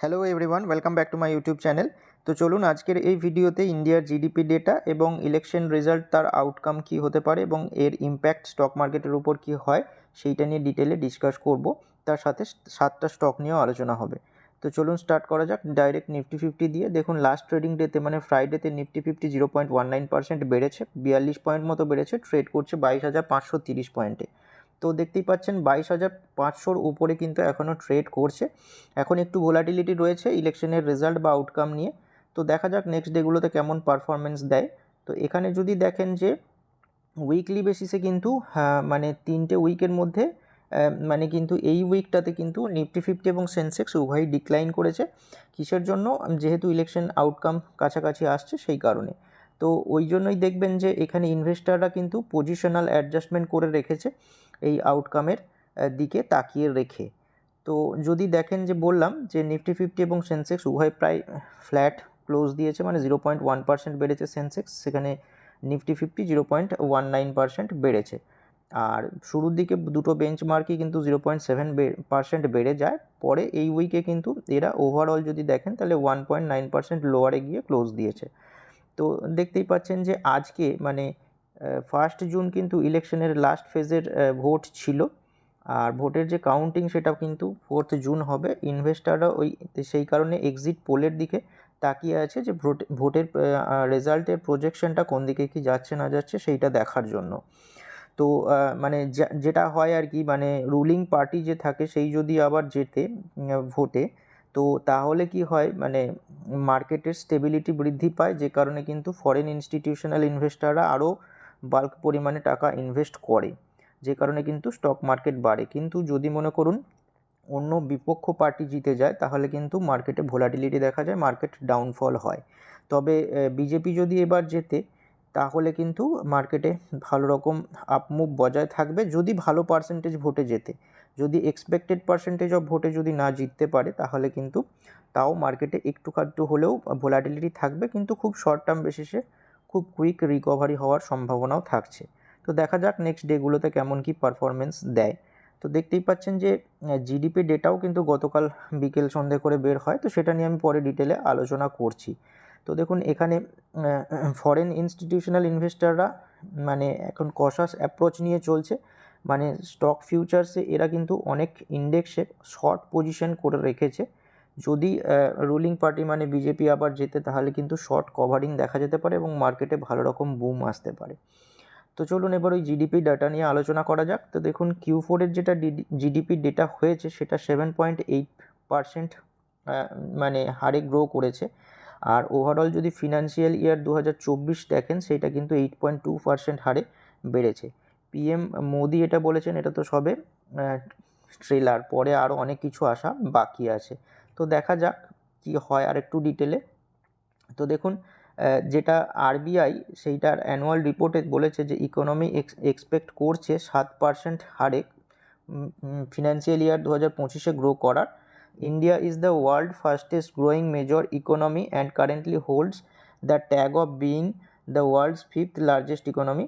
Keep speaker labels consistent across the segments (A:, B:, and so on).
A: Hello everyone welcome back to my YouTube channel তো চলুন আজকের এই ভিডিওতে ইন্ডিয়ার জিডিপি ডেটা এবং ইলেকশন রেজাল্ট তার আউটকাম কী হতে পারে এবং এর ইম্প্যাক্ট স্টক মার্কেটের উপর কী হয়, সেইটা নিয়ে ডিটেলে ডিসকাস করব। তার সাথে সাতটা স্টক নিয়েও আলোচনা হবে। তো চলুন স্টার্ট করা যাক ডাইরেক্ট নিফটি ফিফটি দিয়ে। দেখুন লাস্ট ট্রেডিং ডেতে মানে ফ্রাইডেতে Nifty fifty zero point one nine percent বেড়েছে, বিয়াল্লিশ পয়েন্ট মতো বেড়েছে ট্রেড করছে বাইশ হাজার পাঁচশো তিরিশ পয়েন্টে তো দেখতেই পাচ্ছেন বাইশ হাজার পাঁচশোর উপরে কিন্তু এখনও ট্রেড করছে। এখন একটু ভোলাটিলিটি রয়েছে ইলেকশনের রেজাল্ট বা আউটকাম নিয়ে। তো দেখা যাক নেক্সট ডেগুলোতে কেমন পারফরমেন্স দেয়। তো এখানে যদি দেখেন যে উইকলি বেসিসে কিন্তু মানে তিনটে উইকের মধ্যে মানে কিন্তু এই উইকটাতে কিন্তু নিফটি ফিফটি এবং সেন্সেক্স উভয়ই ডিক্লাইন করেছে। কিসের জন্য? যেহেতু ইলেকশন আউটকাম কাছাকাছি আসছে সেই কারণে। তো ওই জন্যই দেখবেন যে এখানে ইনভেস্টাররা কিন্তু পজিশনাল অ্যাডজাস্টমেন্ট করে রেখেছে। এই আউটকামের দিকে তাকিয়ে রেখে। তো যদি দেখেন যে বললাম যে নিফটি ফিফটি এবং সেন্সেক্স উভয় প্রায় ফ্ল্যাট ক্লোজ দিয়েছে মানে জিরো পয়েন্ট ওয়ান পার্সেন্ট বেড়েছে সেন্সেক্স সেখানে Nifty fifty zero point one nine percent বেড়েছে। আর শুরুর দিকে দুটো বেঞ্চমার্কই কিন্তু জিরো পয়েন্ট সেভেন পার্সেন্ট বেড়ে যায়, পরে এই উইকে কিন্তু এরা ওভারঅল যদি দেখেন তাহলে ওয়ান পয়েন্ট নাইন পার্সেন্ট লোয়ারে গিয়ে ক্লোজ দিয়েছে। তো দেখতেই পাচ্ছেন যে আজকে মানে ফার্স্ট জুন কিন্তু ইলেকশনের লাস্ট ফেজের ভোট ছিল। আর ভোটের যে কাউন্টিং সেটা কিন্তু ফোর্থ জুন হবে। ইনভেস্টাররা ওই সেই কারণে এক্সিট পোলের দিকে তাকিয়ে আছে যে ভোট ভোটের রেজাল্টের প্রজেকশনটা কোন দিকে কি যাচ্ছে না যাচ্ছে সেইটা দেখার জন্য। তো মানে যেটা হয় আর কি মানে রুলিং পার্টি যে থাকে সেই যদি আবার যেতে ভোটে তো তাহলে কি হয় মানে মার্কেটের স্টেবিলিটি বৃদ্ধি পায়। যে কারণে কিন্তু ফরেন ইনস্টিটিউশনাল ইনভেস্টাররা আরও বাল্ক পরিমাণে টাকা ইনভেস্ট করে, যে কারণে কিন্তু স্টক মার্কেট বাড়ে। কিন্তু যদি মনে করুন, অন্য বিপক্ষ পার্টি জিতে যায়, তাহলে কিন্তু মার্কেটে ভোলাটিলিটি দেখা যায় মার্কেট ডাউনফল হয়। তবে বিজেপি যদি এবার জেতে, তাহলে কিন্তু মার্কেটে ভালো রকম আপমুভ বজায় থাকবে, যদি ভালো পার্সেন্টেজ ভোটে জেতে। যদি এক্সপেক্টেড পার্সেন্টেজ অফ ভোটে যদি না জিততে পারে, তাহলে কিন্তু তাও মার্কেটে একটু খাদ্য হলেও ভোলাটিলিটি থাকবে, কিন্তু খুব শর্ট টার্ম বেসিসে খুব কুইক রিকভারি হওয়ার সম্ভাবনাও থাকছে। তো দেখা যাক নেক্সট ডেগুলোতে কেমন কি পারফরমেন্স দেয়। তো দেখতেই পাচ্ছেন যে জিডিপি ডেটাও কিন্তু গতকাল বিকেল সন্ধে করে বের হয়। তো সেটা নিয়ে আমি পরে ডিটেলে আলোচনা করছি। তো দেখুন, এখানে ফরেন ইনস্টিটিউশনাল ইনভেস্টাররা মানে এখন কশাস অ্যাপ্রোচ নিয়ে চলছে। মানে স্টক ফিউচার্সে এরা কিন্তু অনেক ইন্ডেক্সে শর্ট পজিশন করে রেখেছে। যদি রুলিং পার্টি মানে বিজেপি আবার যেতে তাহলে কিন্তু শর্ট কভারিং দেখা যেতে পারে এবং মার্কেটে ভালো রকম বুম আসতে পারে। তো চলুন এবার ওই জিডিপি ডাটা নিয়ে আলোচনা করা যাক। তো দেখুন কিউ ফোরের যেটা জিডিপি ডেটা হয়েছে, সেটা সেভেন পয়েন্ট এইট পারসেন্ট মানে হারে গ্রো করেছে। আর ওভারঅল যদি ফিনান্সিয়াল ইয়ার দু হাজার চব্বিশ দেখেন, সেটা কিন্তু এইট পয়েন্ট টু পারসেন্ট হারে বেড়েছে। পিএম মোদি এটা বলেছেন, এটা তো সবে ট্রেলার পরে আরও অনেক কিছু আসা বাকি আছে। তো দেখা যাক কি হয় আর একটু ডিটেলে তো দেখুন যেটা আরবিআই সেইটার অ্যানুয়াল রিপোর্টে বলেছে যে ইকোনমি এক্সপেক্ট করছে সাত পার্সেন্ট হারে ফিনান্সিয়াল ইয়ার দু হাজার পঁচিশে গ্রো করার। India is the world fastest growing major economy and currently holds the tag of being the world's fifth largest economy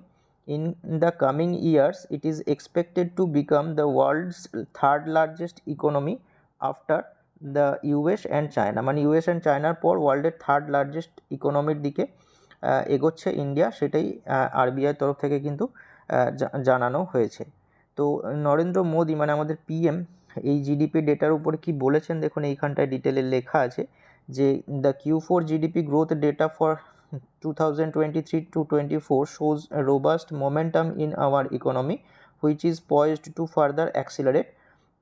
A: in the coming years, it is expected to become the world's third largest economy after the US and China মানে US and চায়নার পর ওয়ার্ল্ডের third largest ইকোনমির দিকে এগোচ্ছে India সেটাই আরবিআইয়ের তরফ থেকে কিন্তু জানানো হয়েছে। তো নরেন্দ্র মোদী মানে আমাদের পিএম এই জিডিপি ডেটার উপরে কি বলেছেন? দেখুন, এইখানটায় ডিটেলে লেখা আছে যে the Q four GDP growth data for two thousand twenty three to twenty four shows robust momentum in our economy which is poised to further accelerate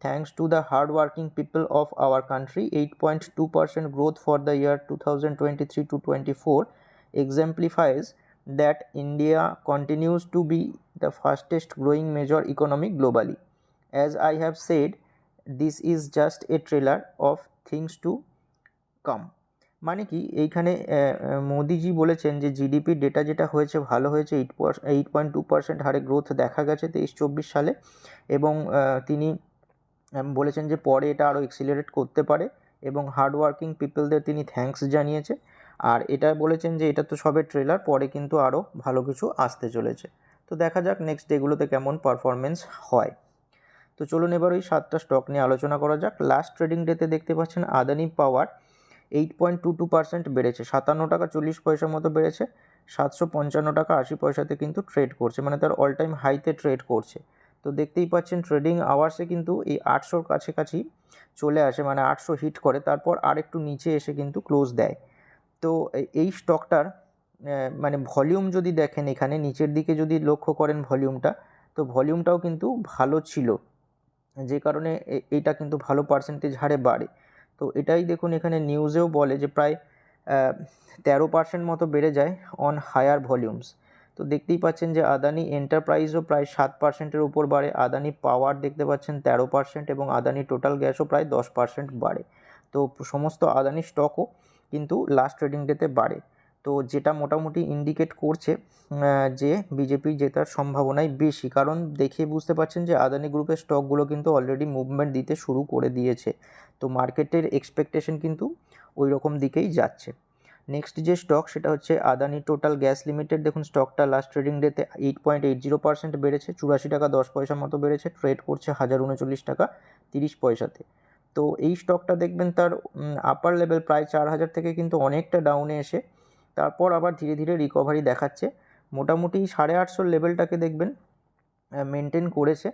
A: thanks to the hardworking people of our country 8.2% growth for the year 2023 to 24 exemplifies that india continues to be the fastest growing major economy globally as i have said this is just a trailer of things to come মানে কি এইখানে মোদিজি বলেছেন যে GDP data যেটা হয়েছে ভালো হয়েছে eight eight point two percent হারে গ্রোথ দেখা গেছে তেইশ চব্বিশ সালে এবং তিনি বলেছেন যে পরে এটা আরও এক্সিলারেট করতে পারে এবং হার্ডওয়ার্কিং পিপলদের তিনি থ্যাঙ্কস জানিয়েছে। আর এটা বলেছেন যে এটা তো সবে ট্রেলার পরে কিন্তু আরও ভালো কিছু আসতে চলেছে। তো দেখা যাক নেক্সট ডেগুলোতে কেমন পারফরমেন্স হয়। তো চলুন এবার ওই সাতটা স্টক নিয়ে আলোচনা করা যাক। লাস্ট ট্রেডিং ডেতে দেখতে পাচ্ছেন Adani power eight point two two percent বেড়েছে, সাতান্ন টাকা চল্লিশ পয়সার মতো বেড়েছে, সাতশো পঞ্চান্ন টাকা আশি পয়সাতে কিন্তু ট্রেড করছে মানে তার অল টাইম হাইতে ট্রেড করছে। তো দেখতেই পাচ্ছেন ট্রেডিং আওয়ার্সে কিন্তু এই আটশোর কাছাকাছি চলে আসে মানে আটশো হিট করে। তারপর আর একটু নিচে এসে কিন্তু ক্লোজ দেয়। তো এই স্টকটার মানে ভলিউম যদি দেখেন এখানে, নিচের দিকে যদি লক্ষ্য করেন ভলিউমটা তো ভলিউমটাও কিন্তু ভালো ছিল। যে কারণে এটা কিন্তু ভালো পার্সেন্টেজ হারে বাড়ে। তো এটাই দেখুন এখানে নিউজেও বলে যে প্রায় তেরো পার্সেন্ট মতো বেড়ে যায় অন হায়ার ভলিউমস তো দেখতেই পাচ্ছেন যে আদানি এন্টারপ্রাইজও প্রায় সাত পার্সেন্টের উপর বাড়ে। আদানি পাওয়ার দেখতে পাচ্ছেন তেরো পার্সেন্ট এবং আদানি টোটাল গ্যাসও প্রায় দশ পার্সেন্ট বাড়ে। তো সমস্ত আদানি স্টকও কিন্তু লাস্ট ট্রেডিং ডেতে বাড়ে। তো যেটা মোটামুটি ইন্ডিকেট করছে যে বিজেপি জেতার সম্ভাবনাই বেশি। কারণ দেখে বুঝতে পারছেন যে আদানি গ্রুপের স্টকগুলো কিন্তু অলরেডি মুভমেন্ট দিতে শুরু করে দিয়েছে। তো মার্কেটের এক্সপেকটেশন কিন্তু ওই রকম দিকেই যাচ্ছে। নেক্সট যে স্টক সেটা হচ্ছে আদানি টোটাল গ্যাস লিমিটেড দেখুন স্টকটা লাস্ট ট্রেডিং ডেতে eight point eight zero percent বেড়েছে, চুরাশি টাকা দশ পয়সার মতো বেড়েছে ট্রেড করছে হাজার উনচল্লিশ টাকা তিরিশ পয়সাতে। তো এই স্টকটা দেখবেন তার আপার লেভেল প্রায় চার হাজার থেকে কিন্তু অনেকটা ডাউনে এসে, তারপর আবার ধীরে ধীরে রিকভারি দেখাচ্ছে। মোটামুটি সাড়ে আটশোর লেভেলটাকে দেখবেন মেনটেন করেছে।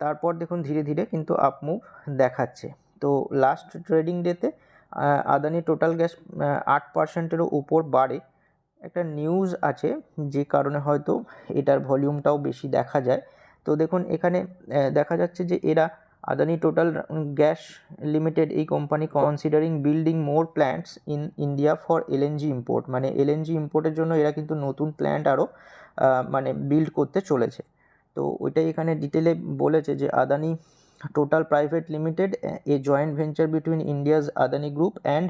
A: তারপর দেখুন ধীরে ধীরে কিন্তু আপমুভ দেখাচ্ছে। তো লাস্ট ট্রেডিং ডেতে আদানি টোটাল গ্যাস আট পার্সেন্টেরও উপর বাড়ে। একটা নিউজ আছে, যে কারণে হয়তো এটার ভলিউমটাও বেশি দেখা যায়। তো দেখুন, এখানে দেখা যাচ্ছে যে এরা আদানি টোটাল গ্যাস লিমিটেড এই company considering building more plants in India for LNG import মানে এলএনজি ইম্পোর্টের জন্য এরা কিন্তু নতুন প্ল্যান্ট আরও মানে বিল্ড করতে চলেছে। তো ওইটাই এখানে ডিটেলে বলেছে যে Adani Total private limited a joint venture between India's Adani group and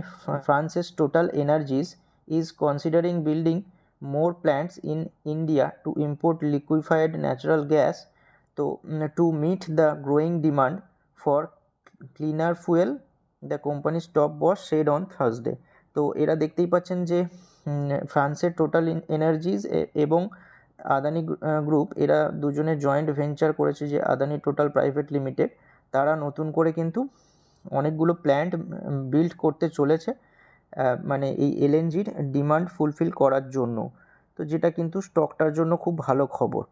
A: France's Total Energies is considering building more plants in India to import liquefied natural gas তো to meet the growing demand for cleaner fuel the company stop boss shade on Thursday তো এরা দেখতেই পাচ্ছেন যে ফ্রান্সের total এনার্জিজ এবং Adani group এরা দুজনে জয়েন্ট ভেঞ্চার করেছে যে আদানি টোটাল প্রাইভেট লিমিটেড তারা নতুন করে কিন্তু অনেকগুলো প্ল্যান্ট বিল্ড করতে চলেছে মানে এই এলএনজির ডিমান্ড ফুলফিল করার জন্য। তো যেটা কিন্তু স্টকটার জন্য খুব ভালো খবর।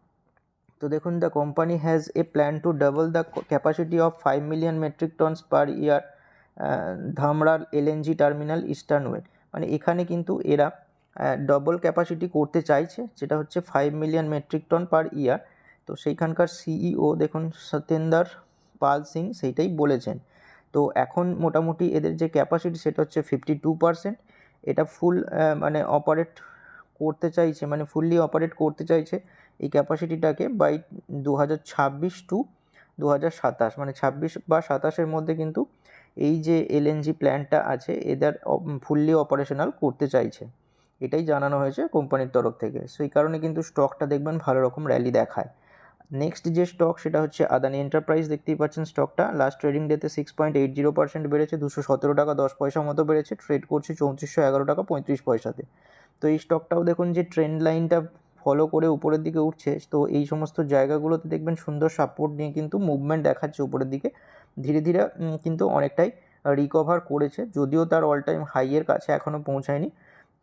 A: তো দেখুন the company has a plan to double the capacity of five million metric tons per year ধামরাল LNG terminal eastern way মানে এখানে কিন্তু এরা ডবল ক্যাপাসিটি করতে চাইছে, যেটা হচ্ছে five million metric ton per year তো সেইখানকার সিইও দেখুন সত্যেন্দার পাল সিং সেইটাই বলেছেন। তো এখন মোটামুটি এদের যে ক্যাপাসিটি সেটা হচ্ছে ফিফটি টু পারসেন্ট এটা ফুল মানে অপারেট করতে চাইছে মানে ফুললি অপারেট করতে চাইছে এই ক্যাপাসিটিটাকে বাই দু হাজার ছাব্বিশ টু দু হাজার সাতাশ। মানে ছাব্বিশ বা সাতাশের মধ্যে কিন্তু এই যে এলএনজি প্ল্যান্টটা আছে, এদের ফুললি অপারেশনাল করতে চাইছে। এটাই জানানো হয়েছে কোম্পানির তরফ থেকে। সেই কারণে কিন্তু স্টকটা দেখবেন ভালো রকম র্যালি দেখায়। নেক্সট যে স্টক সেটা হচ্ছে আদানি এন্টারপ্রাইজ দেখতেই পাচ্ছেন স্টকটা লাস্ট ট্রেডিং ডেতে six point eight zero percent বেড়েছে, দুশো সতেরো টাকা, দশ পয়সা মতো বেড়েছে। ট্রেড করছে চৌত্রিশশো এগারো টাকা, পঁয়ত্রিশ পয়সাতে। তো এই স্টকটাও দেখুন যে ট্রেন্ড লাইনটা ফলো করে উপরের দিকে উঠছে। তো এই সমস্ত জায়গাগুলোতে দেখবেন সুন্দর সাপোর্ট নিয়ে কিন্তু মুভমেন্ট দেখাচ্ছে উপরের দিকে। ধীরে ধীরে কিন্তু অনেকটাই রিকভার করেছে। যদিও তার অল টাইম হাইয়ের কাছে এখনও পৌঁছায়নি।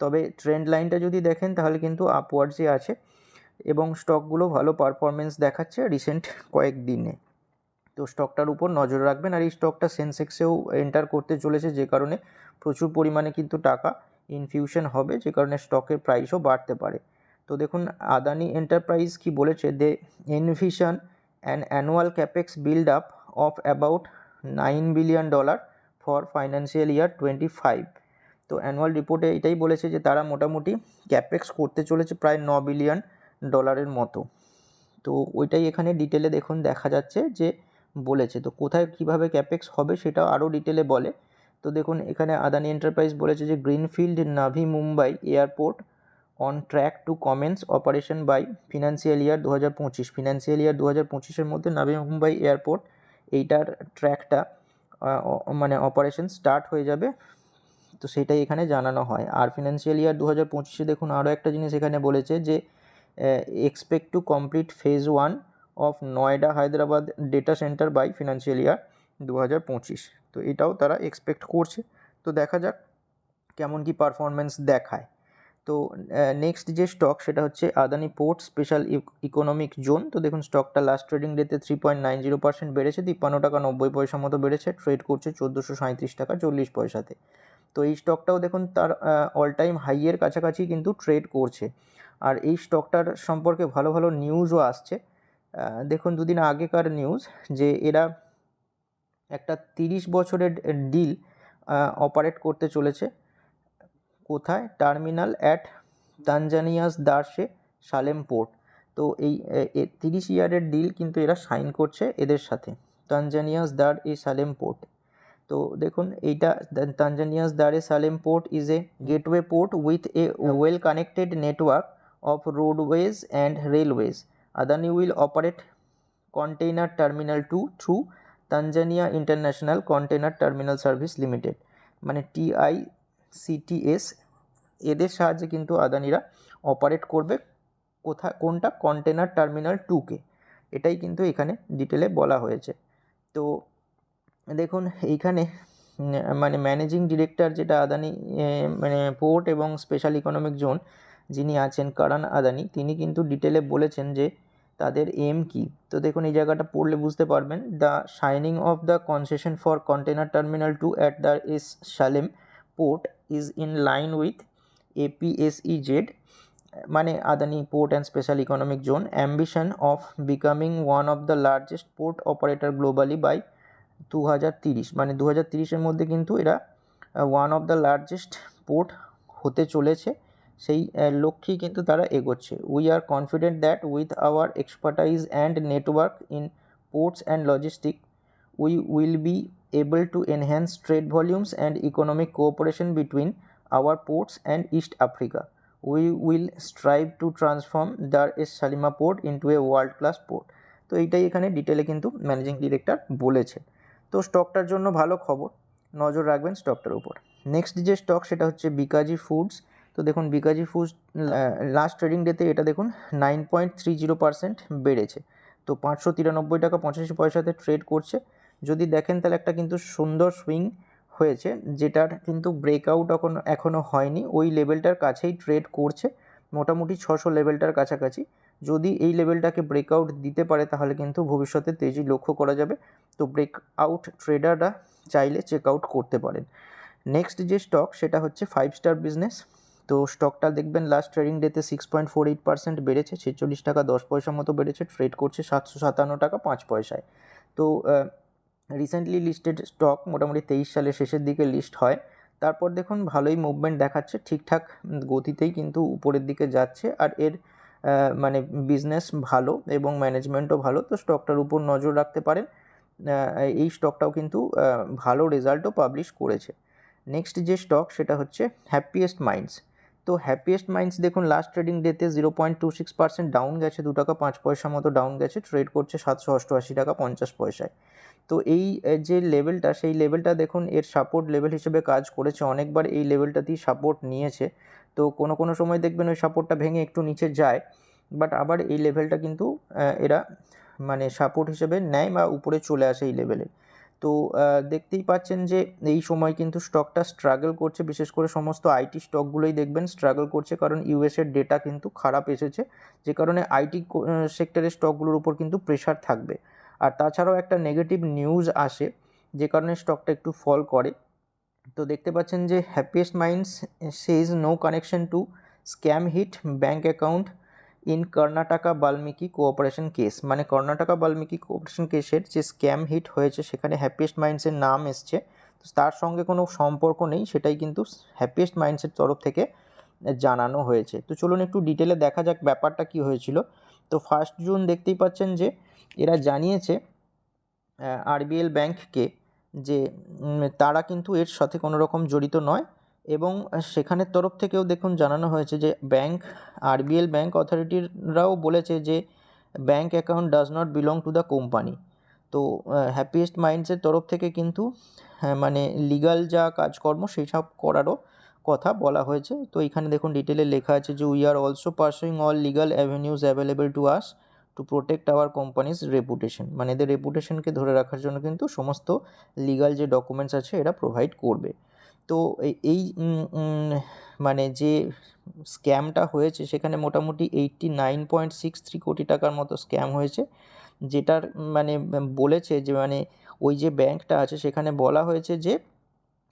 A: তবে ট্রেন্ড লাইনটা যদি দেখেন তাহলে কিন্তু আপওয়ার্ডসে আছে এবং স্টকগুলো ভালো পারফরমেন্স দেখাচ্ছে রিসেন্ট কয়েক দিনে। তো স্টকটার উপর নজর রাখবেন আর এই স্টকটা সেন্সেক্সেও এন্টার করতে চলেছে যে কারণে প্রচুর পরিমাণে কিন্তু টাকা ইনফিউশন হবে যে কারণে স্টকের প্রাইসও বাড়তে পারে। তো দেখুন আদানি এন্টারপ্রাইজ কি বলেছে? They envision an annual capex build up of about nine billion dollar for financial year twenty five তো অ্যানুয়াল রিপোর্টে এটাই বলেছে যে তারা মোটামুটি ক্যাপেক্স করতে চলেছে প্রায় ন বিলিয়ন ডলারের মতো। তো ওইটাই এখানে ডিটেলে দেখুন দেখা যাচ্ছে যে বলেছে। তো কোথায় কীভাবে ক্যাপেক্স হবে সেটা আরও ডিটেলে বলে। তো দেখুন এখানে আদানি এন্টারপ্রাইজ বলেছে যে greenfield Navi Mumbai airport on track to commence operation by financial year দু হাজার পঁচিশ। ফিনান্সিয়াল ইয়ার দু হাজার পঁচিশের মধ্যে নাভি মুম্বাই এয়ারপোর্ট এইটার ট্র্যাকটা মানে অপারেশন স্টার্ট হয়ে যাবে। তো সেটাই এখানে জানানো হয়। আর ফিনান্সিয়াল ইয়ার দু হাজার পঁচিশে দেখুন আরও একটা জিনিস এখানে বলেছে যে expect to complete phase one of Noida Hyderabad data center by financial year দু হাজার পঁচিশ। তো এটাও তারা এক্সপেক্ট করছে। তো দেখা যাক কেমন কি পারফরমেন্স দেখায়। তো নেক্সট যে স্টক সেটা হচ্ছে Adani port special economic zone তো দেখুন স্টকটা লাস্ট ট্রেডিং ডেতে three point nine zero percent বেড়েছে, তিপ্পান্ন টাকা নব্বই পয়সা মতো বেড়েছে ট্রেড করছে চোদ্দোশো সাঁত্রিশ টাকা চল্লিশ পয়সাতে। তো এই স্টকটাও দেখুন তার অল টাইম হাইয়ের কাছাকাছি কিন্তু ট্রেড করছে। আর এই স্টকটার সম্পর্কে ভালো ভালো নিউজও আসছে। দেখুন দুদিন আগেকার নিউজ যে এরা একটা তিরিশ বছরের ডিল অপারেট করতে চলেছে। কোথায়? Terminal at Tanzania's Dar es Salaam port তো এই তিরিশ ইয়ারের ডিল কিন্তু এরা সাইন করছে এদের সাথে। তানজানিয়াস দার এ সালেম পোর্ট তো দেখুন, এইটা Tanzania's Dar Salaam port is a gateway port with a well connected network of roadways and railways Adani will operate container terminal two through Tanzania international container terminal service limited মানে TI CTS এদের সাহায্যে কিন্তু আদানিরা operate করবে কোথায় কোনটা? Container terminal টুকে এটাই কিন্তু এখানে ডিটেলে বলা হয়েছে। তো দেখুন, এইখানে মানে ম্যানেজিং ডিরেক্টর যেটা আদানি মানে পোর্ট এবং স্পেশাল ইকোনমিক জোন যিনি আছেন, কারান আদানি, তিনি কিন্তু ডিটেলে বলেছেন যে তাদের এম কি। তো দেখুন, এই জায়গাটা পড়লে বুঝতে পারবেন the shining of the concession for container terminal two at the es Salaam port is in line with APSEZ মানে Adani port and special economic zone ambition of becoming one of the largest port operator globally by দু মানে দু হাজার মধ্যে কিন্তু এরা one of the largest port হতে চলেছে সেই লক্ষ্যেই কিন্তু তারা এগোচ্ছে we are confident that with our expertise and network in ports and logistic we will be able to enhance trade volumes and economic cooperation between our ports and East Africa. We will strive to transform Dar es Salima port into a world class port. তো এইটাই এখানে ডিটেলে কিন্তু managing director বলেছে তো স্টকটার জন্য ভালো খবর। নজর রাখবেন স্টকটার উপর। নেক্সট যে স্টক সেটা হচ্ছে বিকাজি ফুডস তো দেখুন বিকাজি ফুডস লাস্ট ট্রেডিং ডেতে এটা দেখুন nine point three zero percent বেড়েছে। তো পাঁচশো তিরানব্বই টাকা পঁচাশি পয়সাতে ট্রেড করছে। যদি দেখেন তাহলে একটা কিন্তু সুন্দর সুইং হয়েছে, যেটার কিন্তু ব্রেকআউট এখন এখনও হয়নি। ওই লেভেলটার কাছেই ট্রেড করছে। মোটামুটি ছশো লেভেলটার কাছাকাছি। যদি এই লেভেলটাকে ব্রেকআউট দিতে পারে, তাহলে কিন্তু ভবিষ্যতে তেজি লক্ষ্য করা যাবে। তো ব্রেকআউট ট্রেডাররা চাইলে চেক আউট করতে পারেন। নেক্সট যে স্টক সেটা হচ্ছে ফাইভ স্টার বিজনেস তো স্টকটা দেখবেন লাস্ট ট্রেডিং ডেতে six point four eight percent বেড়েছে, ছেচল্লিশ টাকা দশ পয়সার মতো বেড়েছে ট্রেড করছে সাতশো সাতান্ন টাকা পাঁচ পয়সায়। তো রিসেন্টলি লিস্টেড স্টক মোটামুটি তেইশ সালের শেষের দিকে লিস্ট হয়। তারপর দেখুন ভালোই মুভমেন্ট দেখাচ্ছে, ঠিকঠাক গতিতেই কিন্তু উপরের দিকে যাচ্ছে। আর এর মানে বিজনেস ভালো এবং ম্যানেজমেন্টও ভালো। তো স্টকটার উপর নজর রাখতে পারেন। এই স্টকটাও কিন্তু ভালো রেজাল্টও পাবলিশ করেছে। নেক্সট যে স্টক সেটা হচ্ছে হ্যাপিয়েস্ট মাইন্ডস তো হ্যাপিয়েস্ট মাইন্ডস দেখুন লাস্ট ট্রেডিং ডেতে zero point two six percent down গেছে, দু টাকা পাঁচ পয়সা মতো ডাউন গেছে ট্রেড করছে সাতশো অষ্টআশি টাকা পঞ্চাশ পয়সায়। তো এই যে লেভেলটা সেই লেভেলটা দেখুন, এর সাপোর্ট লেভেল হিসেবে কাজ করেছে। অনেকবার এই লেভেলটাতেই সাপোর্ট নিয়েছে। তো কোনো কোনো সময় দেখবেন ওই সাপোর্টটা ভেঙে একটু নিচে যায় বাট আবার এই লেভেলটা কিন্তু এরা মানে সাপোর্ট হিসেবে নেয় বা উপরে চলে আসে এই লেভেলে তো দেখতেই পাচ্ছেন যে এই সময় কিন্তু স্টকটা স্ট্রাগল করছে, বিশেষ করে সমস্ত আইটি স্টকগুলোই দেখবেন স্ট্রাগল করছে, কারণ ইউএসের ডেটা কিন্তু খারাপ এসেছে, যে কারণে আইটি সেক্টরের স্টকগুলোর উপর কিন্তু প্রেশার থাকবে। আর তাছাড়াও একটা নেগেটিভ নিউজ আসে, যে কারণে স্টকটা একটু ফল করে। তো দেখতে পাচ্ছেন যে happiest minds says no connection to scam hit bank account in Karnataka Valmiki cooperation case মানে কর্ণাটকা বাল্মীকি কোঅপারেশন কেসের যে স্ক্যাম হিট হয়েছে, সেখানে হ্যাপিয়েস্ট মাইন্ডসের নাম এসছে। তো তার সঙ্গে কোনো সম্পর্ক নেই, সেটাই কিন্তু হ্যাপিয়েস্ট মাইন্ডসের তরফ থেকে জানানো হয়েছে। তো চলুন একটু ডিটেলে দেখা যাক ব্যাপারটা কি হয়েছিল। তো ফার্স্ট জুন দেখতেই পাচ্ছেন যে এরা জানিয়েছে আরবিএল ব্যাংককে যে তারা কিন্তু এর সাথে কোনো রকম জড়িত নয় এবং সেখানের তরফ থেকেও দেখুন জানানো হয়েছে যে, ব্যাংক, আরবিএল ব্যাংক অথরিটিরাও বলেছে যে, bank account does not belong to the company. তো হ্যাপিয়েস্ট মাইন্ডসের তরফ থেকে কিন্তু মানে লিগাল যা কাজকর্ম সেই সব করারও কথা বলা হয়েছে। তো এখানে দেখুন ডিটেলে লেখা আছে যে we are also pursuing all legal avenues available to us to protect our company's reputation মানে এদের রেপুটেশনকে ধরে রাখার জন্য কিন্তু সমস্ত লিগাল যে ডকুমেন্টস আছে, এরা প্রোভাইড করবে। তো এই মানে যে স্ক্যামটা হয়েছে, সেখানে মোটামুটি eighty nine point six three কোটি টাকার মতো স্ক্যাম হয়েছে। যেটার মানে বলেছে যে মানে ওই যে ব্যাংকটা আছে, সেখানে বলা হয়েছে যে,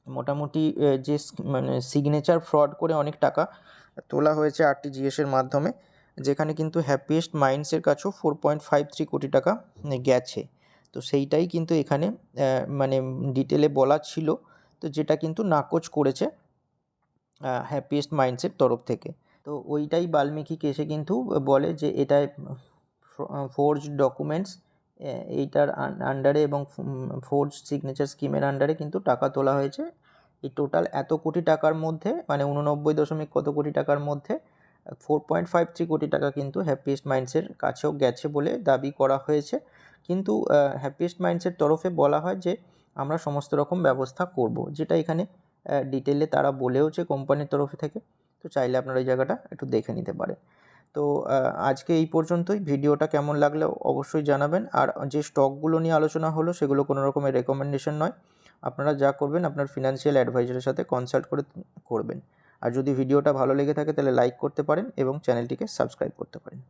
A: মোটামুটি যে মানে সিগনেচার ফ্রড করে অনেক টাকা তোলা হয়েছে আরটিজিএসের মাধ্যমে। যেখানে কিন্তু হ্যাপিয়েস্ট মাইন্ডসের কাছেও ফোর পয়েন্ট ফাইভ থ্রি কোটি টাকা গেছে। তো সেইটাই কিন্তু এখানে মানে ডিটেলে বলা ছিল। তো যেটা কিন্তু নাকচ করেছে হ্যাপিয়েস্ট মাইন্ডসের তরফ থেকে। তো ওইটাই বাল্মীকি কেসে কিন্তু বলে যে, এটা ফোর্জ ডকুমেন্টস এইটার আন্ডারে এবং ফোর্জ সিগনেচার স্কিমের আন্ডারে কিন্তু টাকা তোলা হয়েছে। এই টোটাল এত কোটি টাকার মধ্যে মানে উননব্বই দশমিক কত কোটি টাকার মধ্যে ফোর পয়েন্ট ফাইভ থ্রি কোটি টাকা কিন্তু হ্যাপিয়েস্ট মাইন্ডসের কাছেও গেছে বলে দাবি করা হয়েছে। কিন্তু হ্যাপিয়েস্ট মাইন্ডসের তরফে বলা হয় যে, আমরা সমস্ত রকম ব্যবস্থা করব, যেটা এখানে ডিটেলে তারা বলেওছে কোম্পানির তরফ থেকে। তো চাইলে আপনারা এই জায়গাটা একটু দেখে নিতে পারেন। তো আজকে এই পর্যন্তই। ভিডিওটা কেমন লাগলে অবশ্যই জানাবেন। আর যে স্টকগুলো নিয়ে আলোচনা হলো, সেগুলো কোনো রকমের রেকমেন্ডেশন নয়। আপনারা যা করবেন, আপনার ফিনান্সিয়াল অ্যাডভাইজারের সাথে কনসাল্ট করে করবেন। আর যদি ভিডিওটা ভালো লেগে থাকে তাহলে লাইক করতে পারেন এবং চ্যানেলটিকে সাবস্ক্রাইব করতে পারেন।